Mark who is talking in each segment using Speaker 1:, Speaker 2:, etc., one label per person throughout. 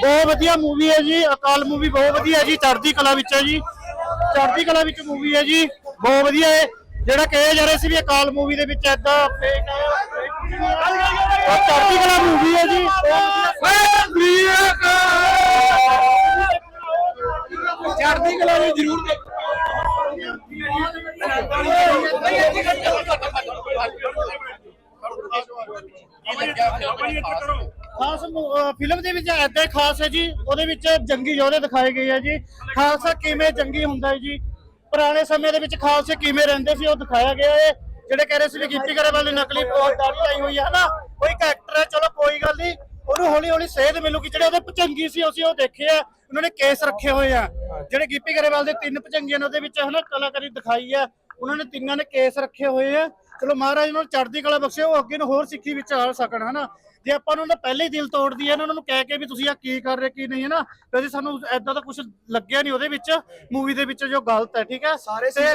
Speaker 1: ਬਹੁਤ ਵਧੀਆ ਮੂਵੀ ਹੈ ਜੀ ਅਕਾਲ ਮੂਵੀ ਬਹੁਤ ਵਧੀਆ ਹੈ ਜੀ ਚੜ੍ਹਦੀ ਕਲਾ ਵਿੱਚ ਹੈ ਜੀ। ਚੜ੍ਹਦੀ ਕਲਾ ਵਿੱਚ ਮੂਵੀ ਹੈ ਜੀ ਬਹੁਤ ਵਧੀਆ ਹੈ। ਜਿਹੜਾ ਕਹੇ ਜਾ ਰਿਹਾ ਸੀ ਵੀ ਅਕਾਲ ਮੂਵੀ ਦੇ ਵਿੱਚ ਐਦਾਂ ਫੇਕ ਚੜ੍ਹਦੀ ਕਲਾ ਮੂਵੀ ਹੈ ਜੀ
Speaker 2: ਚੜ੍ਹਦੀ ਕਲਾ ਵੀ ਜ਼ਰੂਰ ਦੇਖ।
Speaker 1: ਖਾਸ ਫਿਲਮ ਦੇ ਵਿੱਚ ਐਦਾਂ ਖਾਸ ਹੈ ਜੀ, ਉਹਦੇ ਵਿੱਚ ਜੰਗੀ ਯੋਧੇ ਦਿਖਾਏ ਗਏ ਆ ਜੀ। ਖਾਲਸਾ ਕਿਵੇਂ ਜੰਗੀ ਹੁੰਦਾ ਹੈ ਜੀ। ਪੁਰਾਣੇ ਸਮੇਂ ਦੇ ਵਿੱਚ ਖਾਲਸੇ ਕਿਵੇਂ ਰਹਿੰਦੇ ਸੀ, ਉਹ ਦਿਖਾਇਆ ਗਿਆ ਹੈ। ਜਿਹੜੇ ਕਹਿ ਰਹੇ ਸੀ ਵੀ ਗਿੱਪੀ ਗਰੇਵਾਲ ਨੇ ਨਕਲੀ ਬਹੁਤ ਦਾੜੀ ਲਾਈ ਹੋਈ ਹੈ ਨਾ ਉਹ ਇੱਕ ਐਕਟਰ ਹੈ, ਚਲੋ ਕੋਈ ਗੱਲ ਨਹੀਂ। ਉਹਨੂੰ ਹੌਲੀ ਹੌਲੀ ਸੇਧ ਮਿਲੂਗੀ। ਜਿਹੜੇ ਉਹਦੇ ਭਚੰਗੀ ਸੀ, ਅਸੀਂ ਉਹ ਦੇਖੇ ਆ। ਉਹਨਾਂ ਨੇ ਕੇਸ ਰੱਖੇ ਹੋਏ ਆ। ਜਿਹੜੇ ਗਿੱਪੀ ਗਰੇਵਾਲ ਦੇ ਤਿੰਨ ਭਚੰਗੀਆਂ ਨੇ ਉਹਦੇ ਵਿੱਚ, ਹਨਾ, ਕਲਾਕਾਰੀ ਦਿਖਾਈ ਆ। ਉਹਨਾਂ ਨੇ ਤਿੰਨਾਂ ਨੇ ਕੇਸ ਰੱਖੇ ਹੋਏ ਆ। ਚਲੋ ਮਹਾਰਾਜ ਉਹਨਾਂ ਨੂੰ ਚੜ੍ਹਦੀ ਕਲਾ ਬਖਸ਼ੇ ਉਹ ਅੱਗੇ ਨੂੰ ਹੋਰ ਸਿੱਖੀ ਵਿੱਚ ਆ ਸਕਣ ਹਨਾ? ਜੇ ਆਪਾਂ ਉਹਨਾਂ ਦਾ ਪਹਿਲੇ ਹੀ ਦਿਲ ਤੋੜ ਦਈਏ ਨਾ ਉਹਨਾਂ ਨੂੰ ਕਹਿ ਕੇ ਵੀ ਤੁਸੀਂ ਆ ਕੀ ਕਰ ਰਹੇ ਕੀ ਨਹੀਂ ਹੈ ਨਾ ਤੇ ਸਾਨੂੰ ਐਦਾਂ ਦਾ ਕੁਝ ਲੱਗਿਆ ਨਹੀਂ ਉਹਦੇ ਵਿੱਚ ਮੂਵੀ ਦੇ ਵਿੱਚ ਜੋ ਗਲਤ ਹੈ ਠੀਕ ਹੈ?
Speaker 2: ਸਾਰੇ
Speaker 1: ਤੇ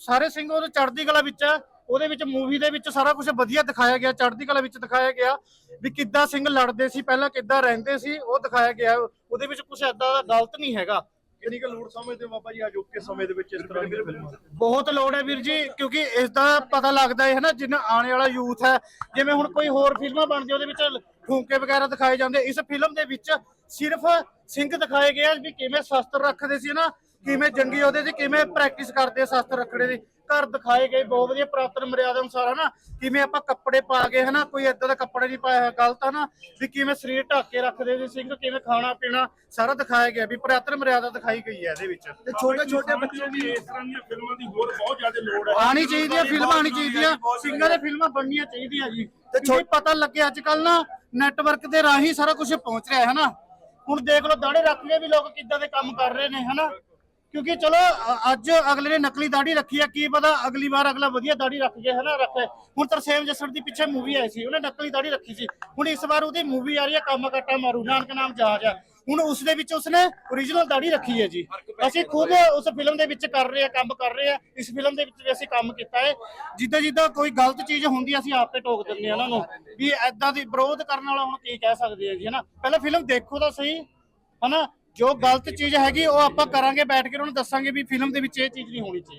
Speaker 1: ਸਾਰੇ ਸਿੰਘ ਉਹਦੇ ਚੜ੍ਹਦੀ ਕਲਾ ਵਿੱਚ ਹੈ ਉਹਦੇ ਵਿੱਚ ਮੂਵੀ ਦੇ ਵਿੱਚ ਸਾਰਾ ਕੁਝ ਵਧੀਆ ਦਿਖਾਇਆ ਗਿਆ ਚੜ੍ਹਦੀ ਕਲਾ ਵਿੱਚ ਦਿਖਾਇਆ ਗਿਆ ਵੀ ਕਿੱਦਾਂ ਸਿੰਘ ਲੜਦੇ ਸੀ ਪਹਿਲਾਂ ਕਿੱਦਾਂ ਰਹਿੰਦੇ ਸੀ ਉਹ ਦਿਖਾਇਆ ਗਿਆ ਉਹਦੇ ਵਿੱਚ ਕੁਝ ਐਦਾਂ ਦਾ ਗਲਤ ਨਹੀਂ ਹੈਗਾ।
Speaker 3: ਕਿੰਨੀ ਕੁ ਲੋੜ ਸਮਝਦੇ ਹੋ ਬਾਬਾ ਜੀ? ਅਜੋਕੇ ਸਮੇਂ ਦੇ ਵਿੱਚ ਇਸ ਤਰ੍ਹਾਂ ਦੀਆਂ ਫਿਲਮਾਂ
Speaker 1: ਬਹੁਤ ਲੋੜ ਹੈ ਵੀਰ ਜੀ, ਕਿਉਂਕਿ ਇਸ ਦਾ ਪਤਾ ਲੱਗਦਾ ਹੈ ਨਾ, ਜਿੰਨਾ ਆਉਣ ਵਾਲਾ ਯੂਥ ਹੈ, ਜਿਵੇਂ ਹੁਣ ਕੋਈ ਹੋਰ ਫਿਲਮਾਂ ਬਣਦੀ ਉਹਦੇ ਵਿੱਚ ਠੂੰਕੇ ਵਗੈਰਾ ਦਿਖਾਏ ਜਾਂਦੇ। ਇਸ ਫਿਲਮ ਦੇ ਵਿੱਚ ਸਿਰਫ ਸਿੰਘ ਦਿਖਾਏ ਗਏ ਆ, ਵੀ ਕਿਵੇਂ ਸ਼ਸਤਰ ਰੱਖਦੇ ਸੀ ਨਾ ਕਿਵੇਂ ਜੰਗੀ ਉਹਦੇ ਸੀ ਕਿਵੇਂ ਪ੍ਰੈਕਟਿਸ ਕਰਦੇ ਸ਼ਸਤਰ ਰੱਖਣੇ ਦੀ। ਘਰ ਦਿਖਾਏ ਗਏ ਬਹੁਤ ਵਧੀਆ ਪ੍ਰਾਤਨ ਮਰਿਆਦਾ ਅਨੁਸਾਰ ਹਨਾ? ਕਿਵੇਂ ਆਪਾਂ ਕੱਪੜੇ ਪਾ ਕੇ ਹਨਾ? ਕੋਈ ਏਦਾਂ ਦਾ ਕੱਪੜੇ ਨਹੀਂ ਪਾਇਆ ਹੋਇਆ ਗਲਤ ਹਨਾ? ਵੀ ਕਿਵੇਂ ਸਰੀਰ ਢੱਕ ਕੇ ਰੱਖਦੇ ਸੀ ਸਿੰਘ ਕਿਵੇਂ ਖਾਣਾ ਪੀਣਾ ਸਾਰਾ ਦਿਖਾਇਆ ਗਿਆ ਵੀ ਪ੍ਰਾਤਨ ਮਰਿਆਦਾ ਦਿਖਾਈ ਗਈ ਹੈ ਇਹਦੇ ਵਿੱਚ।
Speaker 2: ਤੇ ਛੋਟੇ ਛੋਟੇ ਬੱਚੇ
Speaker 3: ਵੀ ਇਸ ਤਰ੍ਹਾਂ ਦੀਆਂ ਫਿਲਮਾਂ ਦੀ ਹੋਰ ਬਹੁਤ ਜ਼ਿਆਦਾ ਲੋੜ ਹੈ।
Speaker 1: ਆਣੀ ਚਾਹੀਦੀਆਂ ਫਿਲਮਾਂ ਆਣੀ ਚਾਹੀਦੀਆਂ। ਸਿੰਘਾਂ ਦੇ ਫਿਲਮਾਂ ਬਣਨੀਆਂ ਚਾਹੀਦੀਆਂ ਜੀ। ਤੇ ਛੋਟੀ ਪਤਾ ਲੱਗੇ ਅੱਜ ਕੱਲ ਨਾ ਨੈਟਵਰਕ ਦੇ ਰਾਹੀਂ ਸਾਰਾ ਕੁਝ ਪਹੁੰਚ ਰਿਹਾ ਹੈ ਨਾ ਹੁਣ ਦੇਖ ਲਓ ਦਾੜੇ ਰੱਖ ਕੇ ਵੀ ਲੋਕ ਕਿੱਦਾਂ ਦੇ ਕੰਮ ਕਰ ਰਹੇ ਨੇ ਹਨਾ? ਕਿਉਂਕਿ ਚਲੋ ਅੱਜ ਅਗਲੇ ਨੇ ਨਕਲੀ ਦਾੜੀ ਰੱਖੀ ਆ ਕੀ ਪਤਾ ਅਗਲੀ ਵਾਰ ਅਗਲਾ ਵਧੀਆ ਦਾੜੀ ਰੱਖ ਕੇ ਹਨਾ ਰੱਖੇ ਹੁਣ ਤਰਸੇਮ ਜੱਸੜ ਦੀ ਪਿੱਛੇ ਮੂਵੀ ਆਈ ਸੀ ਉਹਨੇ ਨਕਲੀ ਦਾੜੀ ਰੱਖੀ ਸੀ। ਹੁਣ ਇਸ ਵਾਰ ਉਹਦੀ ਮੂਵੀ ਆ ਰਹੀ ਹੈ ਕੰਮ ਕੱਟਾ ਮਾਰੂ ਨਾਨਕ ਨਾਮ ਜਹਾਜ ਆ। ਹੁਣ ਉਸ ਦੇ ਵਿੱਚ ਉਸਨੇ ਓਰੀਜਨਲ ਦਾੜੀ ਰੱਖੀ ਹੈ ਜੀ। ਅਸੀਂ ਖੁਦ ਉਸ ਫਿਲਮ ਦੇ ਵਿੱਚ ਕਰ ਰਹੇ ਆ ਕੰਮ ਕਰ ਰਹੇ ਆ ਇਸ ਫਿਲਮ ਦੇ ਵਿੱਚ ਵੀ ਅਸੀਂ ਕੰਮ ਕੀਤਾ ਹੈ। ਜਿੱਦਾਂ ਜਿੱਦਾਂ ਕੋਈ ਗਲਤ ਚੀਜ਼ ਹੁੰਦੀ ਅਸੀਂ ਆਪੇ ਟੋਕ ਦਿੰਦੇ ਆ ਉਹਨਾਂ ਨੂੰ ਵੀ ਐਦਾਂ ਦੀ ਵਿਰੋਧ ਕਰਨ ਵਾਲਾ ਹੁਣ ਕੀ ਕਹਿ ਸਕਦੇ ਆ ਜੀ ਹਨਾ। ਪਹਿਲਾਂ ਫਿਲਮ ਦੇਖੋ ਤਾਂ ਸਹੀ ਹਨਾ। ਜੋ ਗਲਤ ਚੀਜ਼ ਹੈਗੀ ਉਹ ਆਪਾਂ ਕਰਾਂਗੇ, ਬੈਠ ਕੇ ਉਹਨਾਂ ਨੂੰ ਦੱਸਾਂਗੇ ਵੀ ਫਿਲਮ ਦੇ ਵਿੱਚ ਇਹ ਚੀਜ਼ ਨਹੀਂ ਹੋਣੀ ਚਾਹੀਦੀ।